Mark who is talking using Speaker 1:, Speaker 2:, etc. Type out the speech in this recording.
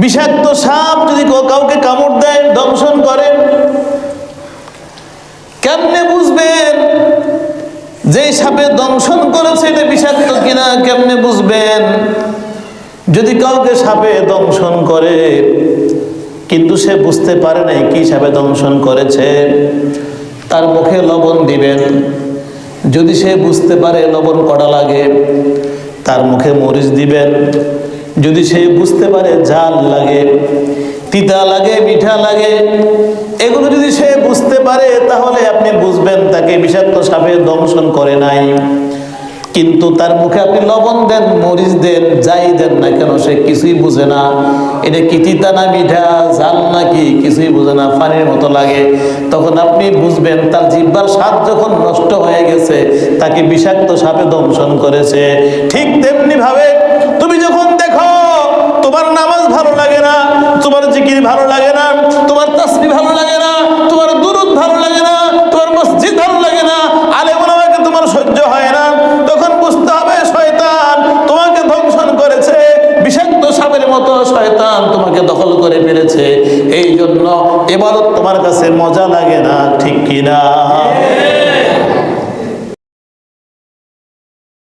Speaker 1: বিষাক্ত সাপ যদি কাউকে কামড় দেয়, দংশন করে কেমনে বুঝবেন যে সাপে দংশন করেছে এটা বিষাক্ত কিনা, কেমনে বুঝবেন? যদি কাউকে সাপে দংশন করে, কিন্তু সে বুঝতে পারে নাই কি সাপে দংশন করেছে, তার মুখে লবণ দিবেন। যদি সে বুঝতে পারে লবণ কড়া লাগে, তার মুখে মরিচ দিবেন। যদি সে বুঝতে পারে ঝাল লাগে, তিতা লাগে, মিঠা লাগে, এগুলো যদি সে বুঝতে পারে, তাহলে আপনি বুঝবেন তাকে বিষাক্ত সাপে দংশন করে নাই। কিন্তু তার মুখে আপনি লবণ দেন, মরিচ দেন, যাই দেন না কেন, সে কিছুই বুঝে না। এটা কি তিতা না মিঠা, জাল নাকি, কিছুই বুঝে না পানির মতো লাগে। তখন আপনি বুঝবেন তার জিব্বার স্বাদ যখন নষ্ট হয়ে গেছে, তাকে বিষাক্ত সাপে দংশন করেছে। ঠিক তেমনি তোমার নামাজ ভালো লাগে না, তোমার জিকির ভালো লাগে না, তোমার তাসবি ভালো লাগে না, তোমার দুরুদ ভালো লাগে না, তোমার মসজিদ ভালো লাগে না আলে ওলামাকে তোমার সহ্য হয় না। তখন বুঝতে হবে শয়তান তোমাকে ধ্বংসন করেছে, বিষাক্ত সাপের মতো শয়তান তোমাকে দখল করে ফেলেছে। এই জন্য এবারত তোমার কাছে মজা লাগে না, ঠিক কিনা?